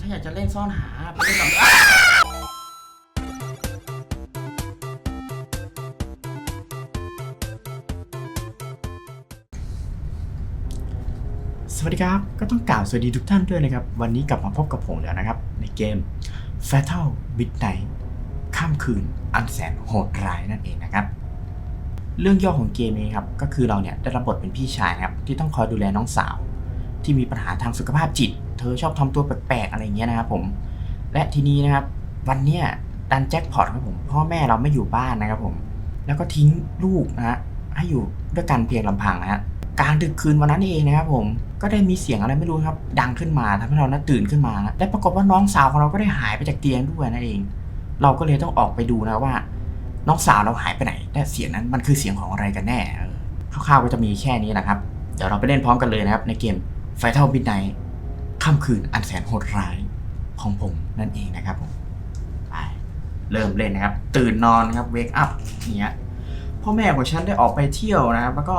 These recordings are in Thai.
ถ้าอยากจะเล่นซ่อนหาไปเล่นกับ สวัสดีครับ ก็ต้องกล่าวสวัสดีทุกท่านด้วยนะครับ วันนี้กลับมาพบกับผมแล้วนะครับ ในเกม Fatal Midnight ข้ามคืนอันแสนโหดร้ายนั่นเองนะครับ เรื่องย่อของเกมนี้ครับ ก็คือเราเนี่ยได้รับบทเป็นพี่ชายนะครับ ที่ต้องคอยดูแลน้องสาว ที่มีปัญหาทางสุขภาพจิต เธอชอบทำตัวแปลกๆอะไรอย่างเงี้ยนะครับผม และทีนี้นะครับ วันเนี้ยดันแจ็คพอตครับผม พ่อแม่เราไม่อยู่บ้านนะครับผม แล้วก็ทิ้งลูกนะฮะให้อยู่ด้วยกันเพียงลำพังนะฮะกลางดึกคืนวันนั้นเองนะครับผมก็ได้มีเสียงอะไรไม่รู้ครับ ดังขึ้นมาทำให้เรานะตื่นขึ้นมานะและปรากฏว่าน้องสาวของเราก็ได้หายไปจากเตียงด้วยนั่นเอง เราก็เลยต้องออกไปดูนะว่า น้องสาวเราหายไปไหนและเสียงนั้นมันคือเสียงของอะไรกันแน่คร่าวๆก็จะมีแค่นี้นะครับ เดี๋ยวเราไปเล่นพร้อมกันเลยนะครับในเกม Fatal Midnight ค่ำคืนอันแสนโหดร้ายของผมนั่นเองนะครับผมไปเริ่มเล่นนะครับ ตื่นนอนครับ wake up อย่างเงี้ยพ่อแม่ของฉันได้ออกไปเที่ยวนะครับ แล้วก็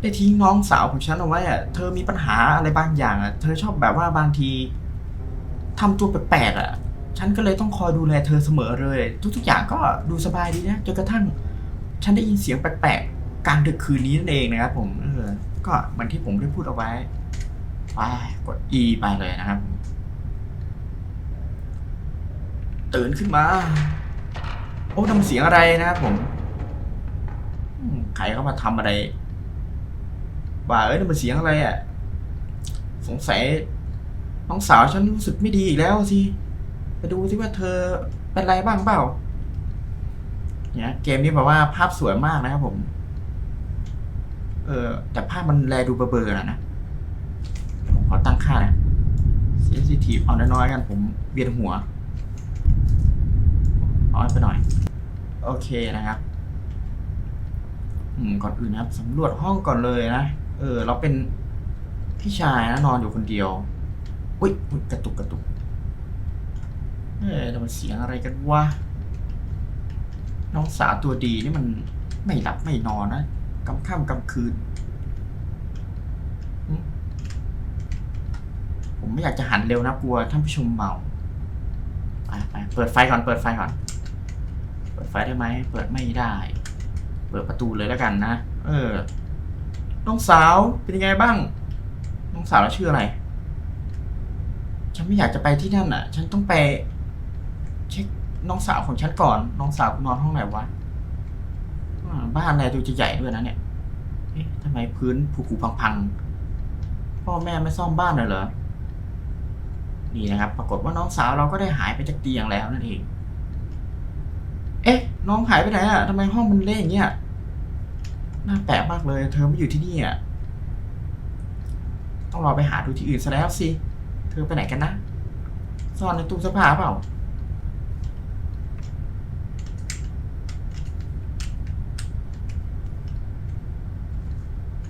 ได้ทิ้งน้องสาวของฉันเอาไว้อะเธอมีปัญหาอะไรบางอย่างอะเธอชอบแบบว่าบางทีทำตัวแปลกๆอะฉันก็เลยต้องคอยดูแลเธอเสมอเลย ทุก ๆ อย่างก็ดูสบายดีนะจนกระทั่ง ฉันได้ยินเสียงแปลกๆกลางดึกคืนนี้นั่นเองนะครับผมเออก็เหมือนที่ผมได้พูดเอาไว้ กด E ไปเลยนะครับ ตื่นขึ้นมา โอ้ทำเสียงอะไรนะครับผมใครเข้ามาทำอะไรว่าเอ้ยมันเสียงอะไรอะ สงสัยน้องสาวฉันรู้สึกไม่ดีอีกแล้วสิไปดูสิว่าเธอเป็นไรบ้างเปล่า เนี่ยเกมนี้แบบว่าภาพสวยมากนะครับผม เออแต่ภาพมันแลดูเบลอๆนะนะ ขอตั้งค่าเนะเซนซิทีฟเอาน้อยๆกันผมเบียนหัวน้อยไปหน่อย โอเคนะครับ อืมก่อนอื่นนะครับสำรวจห้องก่อนเลยนะ เออ เราเป็นพี่ชายนะนอนอยู่คนเดียว อุ้ยอุ๊ยกระตุกกระตุก เออแต่มันเสียงอะไรกันวะ น้องสาวตัวดีนี่มันไม่หลับไม่นอนนะกำค่ำกำคืน ผมไม่อยากจะหันเร็วนะกลัวท่านผู้ชมเมาไปไปเปิดไฟก่อนเปิดไฟก่อน เปิดไฟได้ไหมเปิดไม่ได้ เปิดประตูเลยแล้วกันนะ เออ น้องสาวเป็นยังไงบ้าง น้องสาวเราชื่ออะไร ฉันไม่อยากจะไปที่นั่นอะ ฉันต้องไปเช็คน้องสาวของฉันก่อน น้องสาวกูนอนห้องไหนวะบ้านอะไรดูจะใหญ่ด้วยนะเนี่ย เอ๊ะทำไมพื้นผุๆพังๆ พ่อแม่ไม่ซ่อมบ้านเลยเหรอ นี่นะครับ ปรากฏว่าน้องสาวเราก็ได้หายไปจากเตียงแล้วนั่นเอง เอ๊ะ น้องหายไปไหนอะทำไมห้องมันเละอย่างเงี้ยน่าแปลกมากเลย เธอไม่อยู่ที่นี่อะต้องรอไปหาดูที่อื่นซะแล้วสิ เธอไปไหนกันนะ ซ่อนในตู้เสื้อผ้าเปล่า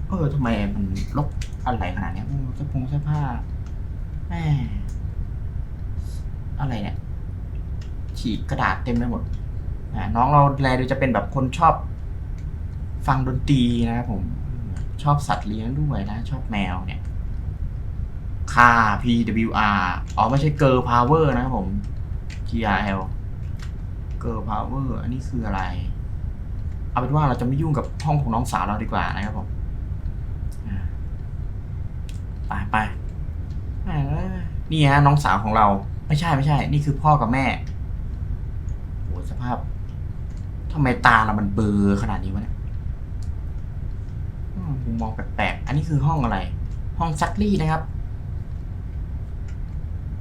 เออทำไมมันลบอะไรขนาดนี้เสื้อผงเสื้อผ้าแม่ อะไรเนี่ย ฉีกกระดาษเต็มไปหมดน้องเราแลดูจะเป็นแบบคนชอบฟังดนตรีนะครับผม ชอบสัตว์เลี้ยงด้วยนะ ชอบแมวเนี่ยค่า PWR อ๋อไม่ใช่ Girl Power นะครับผม GRL Girl Power อันนี้คืออะไร เอาเป็นว่าเราจะไม่ยุ่งกับห้องของน้องสาวเราดีกว่านะครับผมอ่าไปไปนี่ฮะน้องสาวของเรา ไม่ใช่ไม่ใช่ นี่คือพ่อกับแม่โหสภาพทำไมตาเรามันเบลอขนาดนี้วะเนี่ยมุมมองแปลกๆ อันนี้คือห้องอะไร ห้องซักรีดนะครับ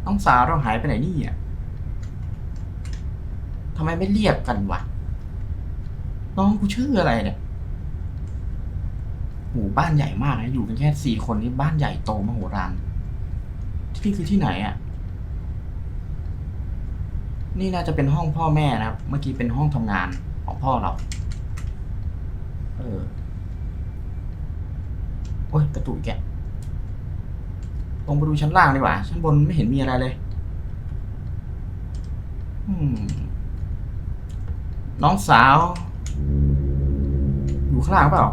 น้องสาวเราหายไปไหนนี่อะทำไมไม่เรียกกันวะ น้องกูชื่ออะไรเนี่ยหมู่บ้านใหญ่มากนะ อยู่กันแค่สี่คนนี่บ้านใหญ่โตมโหฬารที่นี่คือที่ไหนอะ นี่น่าจะเป็นห้องพ่อแม่นะครับ เมื่อกี้เป็นห้องทำงานของพ่อเรา เออ โอ้ยกระตุกแกลงไปดูชั้นล่างดีกว่า ชั้นบนไม่เห็นมีอะไรเลย น้องสาว อยู่ข้างล่างเปล่า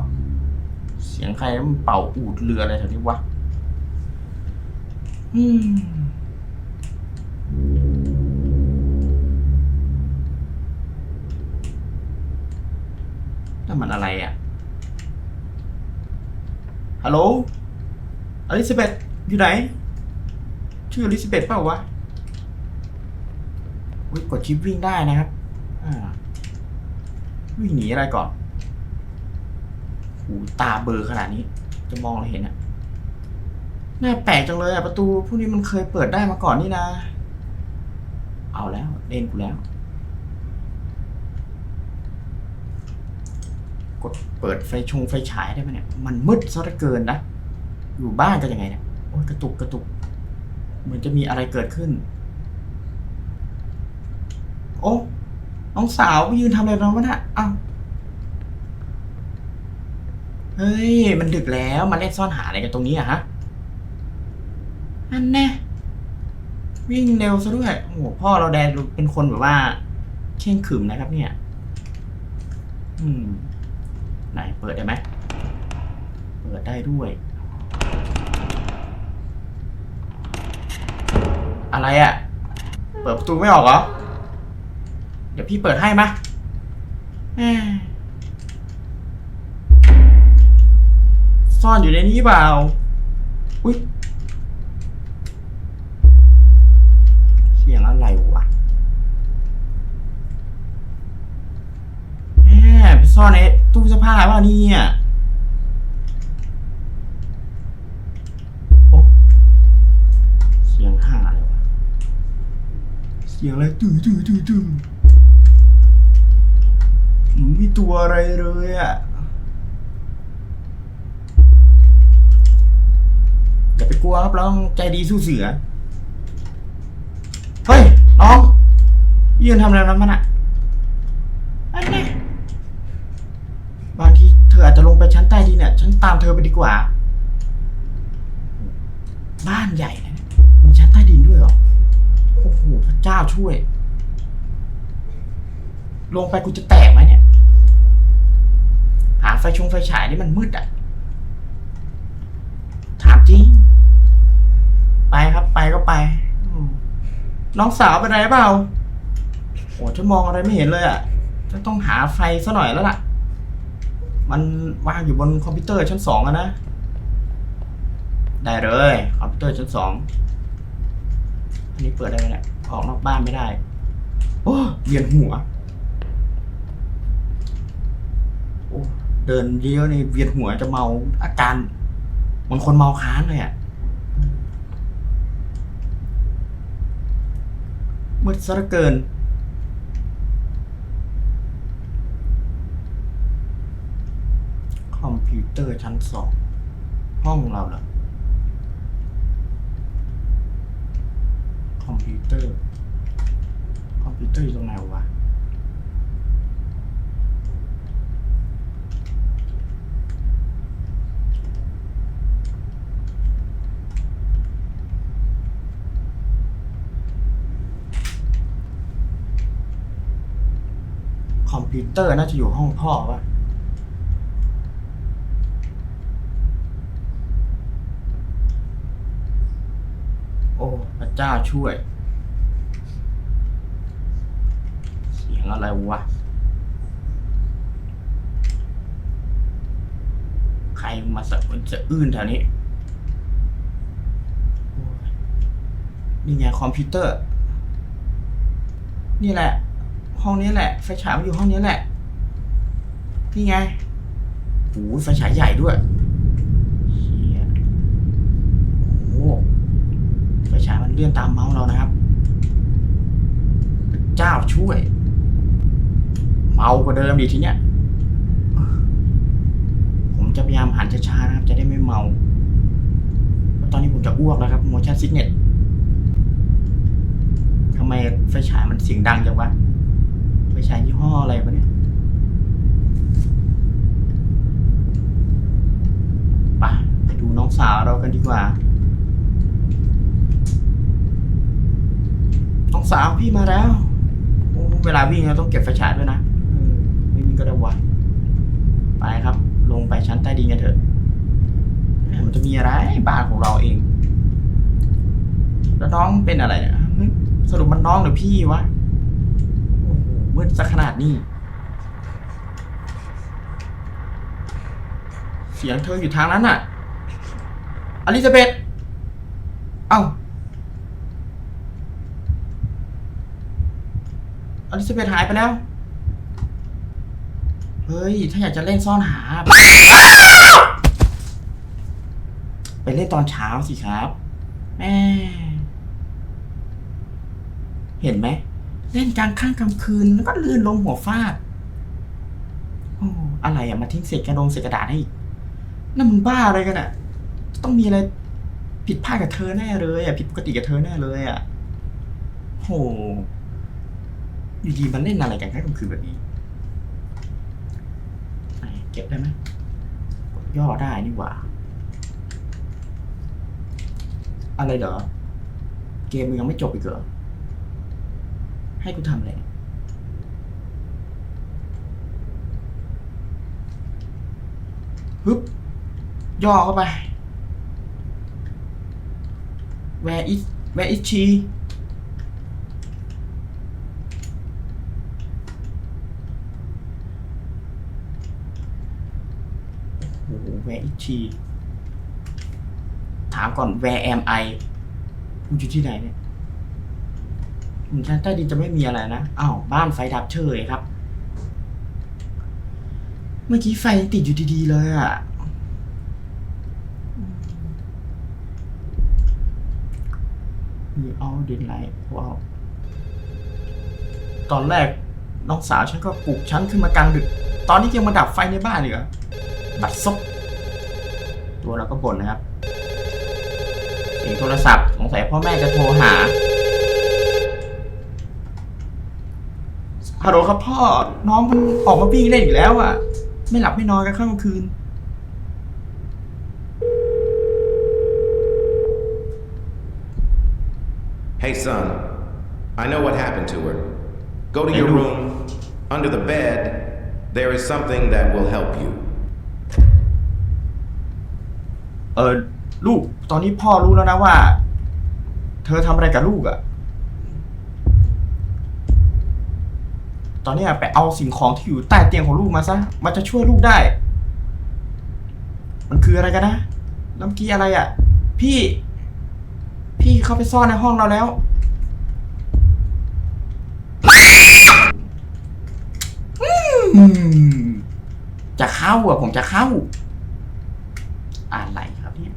เสียงใครมันเป่าอูดเรืออะไรแถวนี้วะ อืม นมันอะไรอะ ฮัลโหล อลิซาเบธอยู่ไหน ชื่ออลิซาเบธเปล่าวะอุ๊ยกดชิปวิ่งได้นะครับ อ่า วิ่งหนีอะไรก่อนหูตาเบลอขนาดนี้ จะมองอะไรเห็นอะ น่าแปลกจังเลยอะ ประตูพวกนี้มันเคยเปิดได้มาก่อนนี่นะ เอาแล้ว เล่นกูแล้ว ดเปิดไฟชงไฟฉายได้ไหมเนี่ยมันมืดซะเหลือเกินนะอยู่บ้านกันยังไงเนี่ยโอ้ยกระตุกกระตุก เหมือนจะมีอะไรเกิดขึ้น โอ้น้องสาวไปยืนทำอะไรน้องวะน่ะอ้าวเฮ้ย มันดึกแล้วมาเล่นซ่อนหาอะไรกันตรงนี้อะฮะนั่นแน่วิ่งเร็วซะด้วยโอ้โหพ่อเราแดนเป็นคนแบบว่าเข่งขรึมนะครับเนี่ย อืม ไหนเปิดได้ไหมเปิดได้ด้วย อะไรอะ่ะ เปิดประตูไม่ออกเหรอ เดี๋ยวพี่เปิดให้มะซ่อนอยู่ในนี้เปล่า อุ้ย เสียงอะไรวะแหมไป ซ่อนในตู้เสื้อผ้าเปล่าเนี่ยโอ้เสียงห่าเลยวะเสียงอะไรตื้อตื้อตื้อตื้อมันมีตัวอะไรเลยอะอย่าไปกลัวครับเราต้องใจดีสู้เสือ เฮ้ย น้อง ยืนทำอะไรนั้นมันอะอันนี้บางทีเธออาจจะลงไปชั้นใต้ดินเนี่ย ฉันตามเธอไปดีกว่า บ้านใหญ่นะมีชั้นใต้ดินด้วยเหรอ โอ้โห พระเจ้าช่วย ลงไปกูจะแตกไหมเนี่ย หาไฟชงไฟฉายนี่มันมืดอะ ถามจริง ไปครับไปก็ไป น้องสาวเป็นไรเปล่าโอ้ฉันมองอะไรไม่เห็นเลยอะ จะต้องหาไฟซะหน่อยแล้วล่ะ มันวางอยู่บนคอมพิวเตอร์ชั้นสองอะนะ ได้เลย คอมพิวเตอร์ชั้นสองอันนี้เปิดได้ไหมเนี่ยออกนอกบ้านไม่ได้ โอ้เวียนหัว โอ้เดินเยอะนี่เวียนหัวจะเมาอาการเหมันคนเมาค้างเลยอะมืดซะเหลือเกิน คอมพิว เตอร์ชั้นสอง ห้องเราเหรอคอมพิวเตอร์ คอมพิวเตอร์อยู่ตรงไหนวะคอมพิวเตอร์น่าจะอยู่ห้องพ่อปะโอ้ พระเจ้าช่วย เสียงอะไรวะ ใครมาสะมันจะอื้นแถวนี้ นี่ไงคอมพิวเตอร์ นี่แหละ ห้องนี้แหละ ไฟฉายมันอยู่ห้องนี้แหละ นี่ไงโอ้ยไฟฉายใหญ่ด้วยเชี่ยโอ้โหไฟฉายมัน เลื่อนตามเมาส์เรานะครับ เจ้าช่วย เมากว่าเดิมดีทีเนี้ย ผมจะพยายามหันช้าๆนะครับ จะได้ไม่เมา ตอนนี้ผมจะอ้วกแล้วครับ motion sickness ทำไมไฟฉายมันเสียงดังจังวะ ไฟฉายยี่ห้ออะไรวะเนี่ยไปไปดูน้องสาวเรากันดีกว่า น้อง สาวพี่มาแล้ว เวลาวิ่งเราต้องเก็บไฟฉายด้วยนะไม่มีก็ได้วะไปครับ ลงไปชั้นใต้ดินกันเถอะ มันจะมีอะไรบ้านของเราเอง แล้วน้องเป็นอะไรเนี่ยสรุปมันน้องหรือพี่วะโอ้โหมืดซะขนาดนี้ เสียงเธออยู่ทางนั้นน่ะอลิซาเบธเอ้า ลิซาเบธหายไปแล้ว เฮ้ย ถ้าอยากจะเล่นซ่อนหา ไปเล่นตอนเช้าสิครับ แม่ เห็นไหม เล่นกลางค่ำกลางคืนแล้วก็ลื่นลงหัวฟาดโอ้อะไรอะมาทิ้งเศษกระดงเศษกระดาษให้อีกนั่นมันบ้าอะไรกันอะต้องมีอะไรผิดพลาดกับเธอแน่เลยอะผิดปกติกับเธอแน่เลยอะโห อยู่ดีมันเล่นอะไรกันแค่กลางคืนแบบนี้เก็บได้ไหมย่อได้นี่หว่า อะไรเหรอ เกมมึงยังไม่จบอีกเหรอ ให้กูทำอะไรฮึบย่อเข้าไป where is where is she โอ้โห ถามก่อน where am I กูอยู่ที่ไหนเนี่ยชั้นใต้ดินจะไม่มีอะไรนะอ้าวบ้านไฟดับเฉยครับ เมื่อกี้ไฟติดอยู่ดีๆเลยอะ่ะมีเอาดินไหลว้าวตอนแรกน้องสาวฉันก็ปลุกฉันขึ้นมากลางดึก ตอนนี้ยังมาดับไฟในบ้านอีกเหรอบัดซบ ตัวเราก็บ่นนะครับ เสียงโทรศัพท์สงสัยพ่อแม่จะโทรหาฮัลโหลครับพ่อ น้องมันออกมาวิ่งเล่นอีกแล้วอะ ไม่หลับไม่นอนกันข้างกลางคืน Hey, son, I know what happened to her. Go to your Hey, Lou. room. Under the bed, there is something that will help you. เออลูกตอนนี้พ่อรู้แล้วนะว่า เธอทำอะไรกับลูกอะ่ะ ตอนเนี้ยไปเอาสิ่งของที่อยู่ใต้เตียงของลูกมาซะ มันจะช่วยลูกได้ มันคืออะไรกันนะแล้วเมื่อกี้อะไรอะ่ะ พี่ พี่เข้าไปซ่อนในห้องเราแล้ว อืม จะเข้าอะ ผมจะเข้า อะไรครับเนี่ย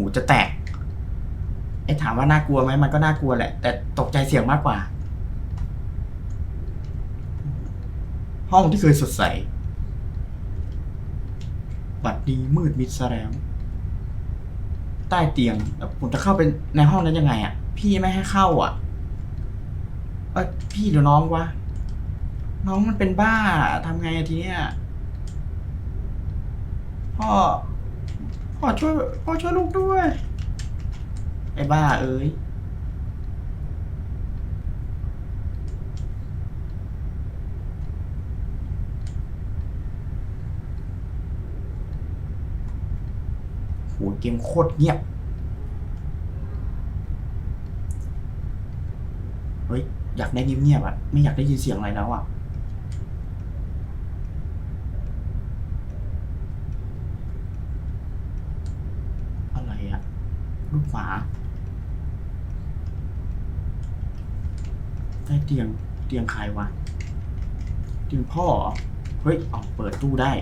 หูจะแตก ไอ้ถามว่าน่ากลัวไหมมันก็น่ากลัวแหละ แต่ตกใจเสียงมากกว่า ห้องที่เคยสดใส บัดนี้มืดมิดซะแล้ว ใต้เตียงแล้วผมจะเข้าไปในห้องนั้นยังไงอะ พี่ไม่ให้เข้าอะ เอ้ยพี่หรือน้องวะ น้องมันเป็นบ้าทำไงทีเนี้ยพ่อ พ่อช่วยพ่อช่วยลูกด้วย ไอ้บ้าเอ้ยโหเกมโคตรเงียบ เฮ้ย อยากได้เงียบๆอะ ไม่อยากได้ยินเสียงอะไรแล้วอะ อะไรอะ ลูกหมาใต้เตียงเตียงใครวะเตียงพ่อเฮ้ยเอาเปิดตู้ได้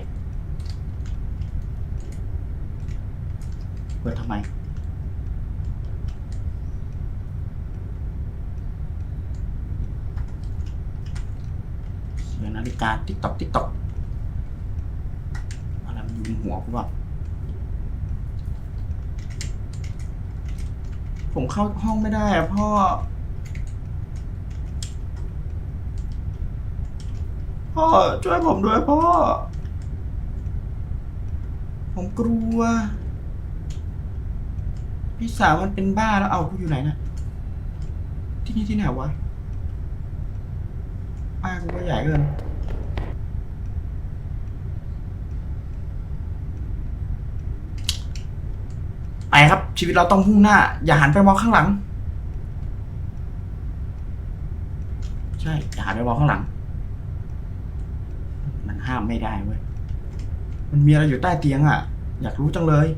เปิดทำไมเสียงนาฬิกาติ๊กตอกติ๊กตอกอะไรมันอยู่ในหัวกูวะ ผมเข้าห้องไม่ได้อะพ่อ พ่อช่วยผมด้วยพ่อ ผมกลัว พี่สาวมันเป็นบ้าแล้วเอากูอยู่ไหนนะที่นี่ที่ไหนวะบ้ากูก็ใหญ่เกิน ไปครับ ชีวิตเราต้องพุ่งหน้า อย่าหันไปมองข้างหลัง ใช่ อย่าหันไปมองข้างหลัง มันห้ามไม่ได้เว้ย มันมีอะไรอยู่ใต้เตียงอะ อยากรู้จังเลย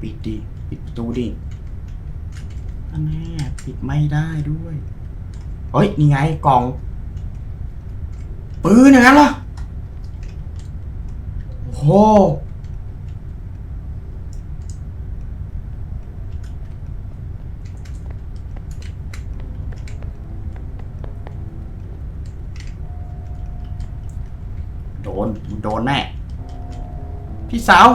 ปิดดิ ปิดประตูดิอันแน่ปิดไม่ได้ด้วย เฮ้ยนี่ไงกล่อง ปืนอย่างนั้นเหรอโอ้โหโดนโดนแน่พี่สาว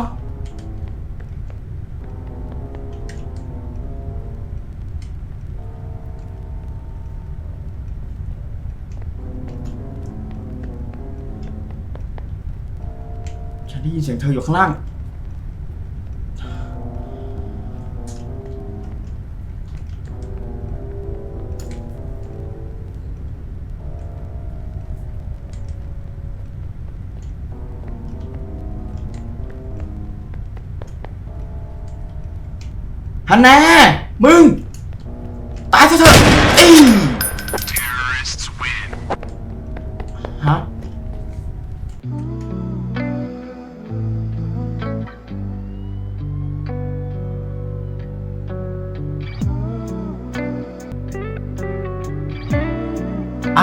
สียงเธออยู่ข้างล่าง ฮันแน่มึง ตายซะเถอะอีฮ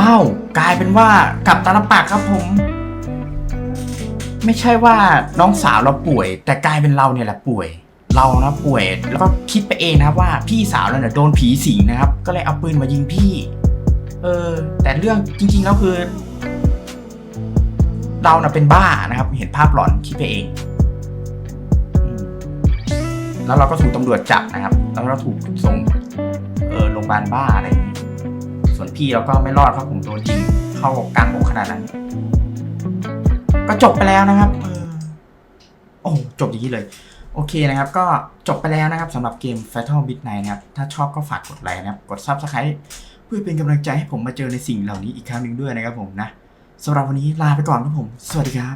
อ้าวกลายเป็นว่ากลับตาลปักครับผม ไม่ใช่ว่าน้องสาวเราป่วย แต่กลายเป็นเราเนี่ยแหละป่วย เรานะป่วยแล้วก็คิดไปเองนะครับว่าพี่สาวเราเนี่ยโดนผีสิงนะครับ ก็เลยเอาปืนมายิงพี่ เออ แต่เรื่องจริงๆแล้วคือ เราน่ะเป็นบ้านะครับ เห็นภาพหลอนคิดไปเองแล้วเราก็ถูกตำรวจจับนะครับ แล้วเราถูกส่งเออโรงพยาบาลบ้าอะไรอย่าง วนพี่เราก็ไม่รอดเพราะผมโดนยิงเข้ากลางอกขนาดนั้น ก็จบไปแล้วนะครับโอ้จบอย่างนี้เลย โอเคนะครับ ก็จบไปแล้วนะครับสำหรับเกม Fatal Midnight นะครับ ถ้าชอบก็ฝากกดไลค์นะครับ กด Subscribe เพื่อเป็นกำลังใจให้ผมมาเจอในสิ่งเหล่านี้อีกครั้งหนึ่งด้วยนะครับผมนะสำหรับวันนี้ลาไปก่อนครับผม สวัสดีครั